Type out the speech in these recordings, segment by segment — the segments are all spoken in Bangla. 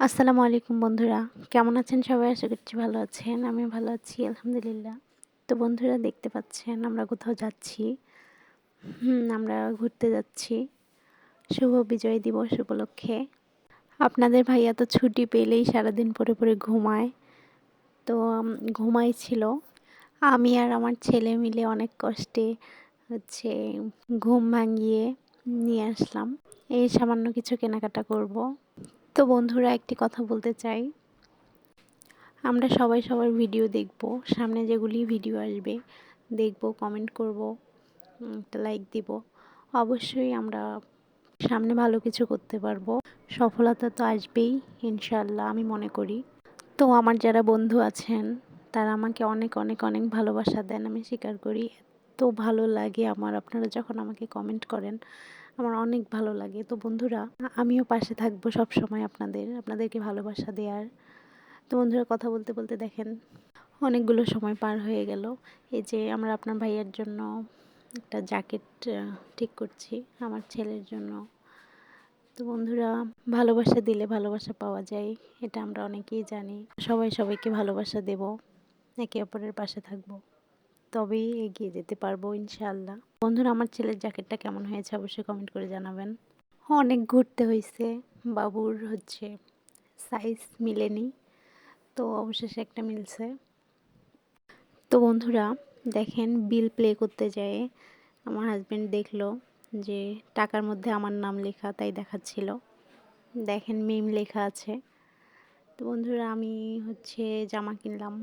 আসসালামু আলাইকুম বন্ধুরা। কেমন আছেন সবাই? আশা করছি ভালো আছেন। আমি ভালো আছি, আলহামদুলিল্লাহ। তো বন্ধুরা, দেখতে পাচ্ছেন আমরা কোথাও যাচ্ছি। আমরা ঘুরতে যাচ্ছি। শুভ বিজয় দিবস উপলক্ষে। আপনাদের ভাইয়া তো ছুটি পেলেই সারাদিন পরে পরে ঘুমায়। তো ঘুমাই ছিল। আমি আর আমার ছেলে মিলে অনেক কষ্টে হচ্ছে ঘুম ভাঙিয়ে নিয়ে আসলাম। এই সামান্য কিছু কেনাকাটা করব। তো বন্ধুরা একটি কথা বলতে চাই। আমরা সবাই সবার ভিডিও দেখব। সামনে যেগুলি ভিডিও আসবে, দেখব কমেন্ট করব একটা লাইক দিব। অবশ্যই আমরা সামনে ভালো কিছু করতে পারব। সফলতা তো আসবেই ইনশাল্লাহ আমি মনে করি। তো আমার যারা বন্ধু আছেন, তারা আমাকে অনেক অনেক অনেক ভালোবাসা দেন, আমি স্বীকার করি। এত ভালো লাগে আমার, আপনারা যখন আমাকে কমেন্ট করেন আমার অনেক ভালো লাগে। তো বন্ধুরা, আমিও পাশে থাকব সব সময় আপনাদের, আপনাদেরকে ভালোবাসা দেওয়ার। তো বন্ধুরা, কথা বলতে বলতে দেখেন, অনেকগুলো সময় পার হয়ে গেল। এই যে আমরা আপনার ভাইয়ের জন্য একটা জ্যাকেট ঠিক করছি, আমার ছেলের জন্য। তো বন্ধুরা, ভালোবাসা দিলে ভালোবাসা পাওয়া যায়, এটা আমরা অনেকেই জানি। সবাই সবাইকে ভালোবাসা দেব, একে অপরের পাশে থাকব, তবেই এগিয়ে যেতে পারব ইনশাল্লাহ বন্ধুরা, আমার ছেলের জ্যাকেটটা কেমন হয়েছে অবশ্যই কমেন্ট করে জানাবেন। অনেক ঘুরতে হয়েছে বাবুর হচ্ছে সাইজ মিলেনি, তো অবশেষে একটা মিলছে। তো বন্ধুরা, দেখেন বিল প্লে করতে যায় আমার হাজব্যান্ড দেখল যে টাকার মধ্যে আমার নাম লেখা তাই দেখাচ্ছিল। দেখেন মিম লেখা আছে। তো বন্ধুরা, আমি হচ্ছে জামা কিনলাম।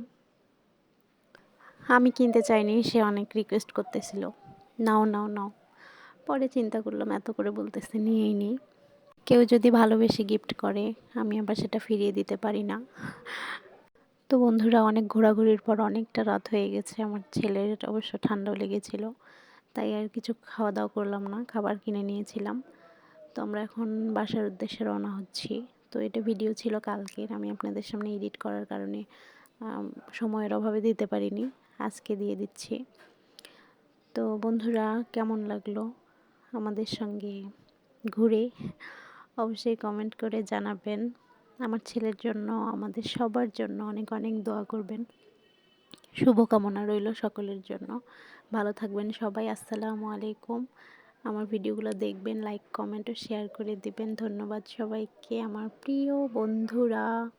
আমি কিনতে চাইনি, সে অনেক রিকোয়েস্ট করতেছিল। নাও নাও নাও। পরে চিন্তা করলাম, এত করে বলতেছে, নিয়েই নিই। কেউ যদি ভালোবেসে গিফট করে, আমি আবার সেটা ফিরিয়ে দিতে পারি না। তো বন্ধুরা, অনেক ঘোরাঘুরির পর অনেকটা রাত হয়ে গেছে। আমার ছেলের অবশ্য ঠান্ডাও লেগেছিল, তাই আর কিছু খাওয়া দাওয়া করলাম না, খাবার কিনে নিয়েছিলাম। তো আমরা এখন বাসার উদ্দেশ্যে রওনা হচ্ছি। তো এটা ভিডিও ছিল কালকের, আমি আপনাদের সামনে এডিট করার কারণে সময়ের অভাবে দিতে পারিনি। আজকে দিয়ে দিচ্ছি। তো বন্ধুরা, কেমন লাগল আমাদের সঙ্গে ঘুরে? অবশ্যই কমেন্ট করে জানাবেন। আমার ছেলের জন্য, আমাদের সবার জন্য অনেক অনেক দোয়া করবেন। শুভকামনা রইল সকলের জন্য। ভালো থাকবেন সবাই, আসসালামু আলাইকুম। আমার ভিডিওগুলো দেখবেন লাইক কমেন্ট ও শেয়ার করে দিবেন। ধন্যবাদ সবাইকে, আমার প্রিয় বন্ধুরা।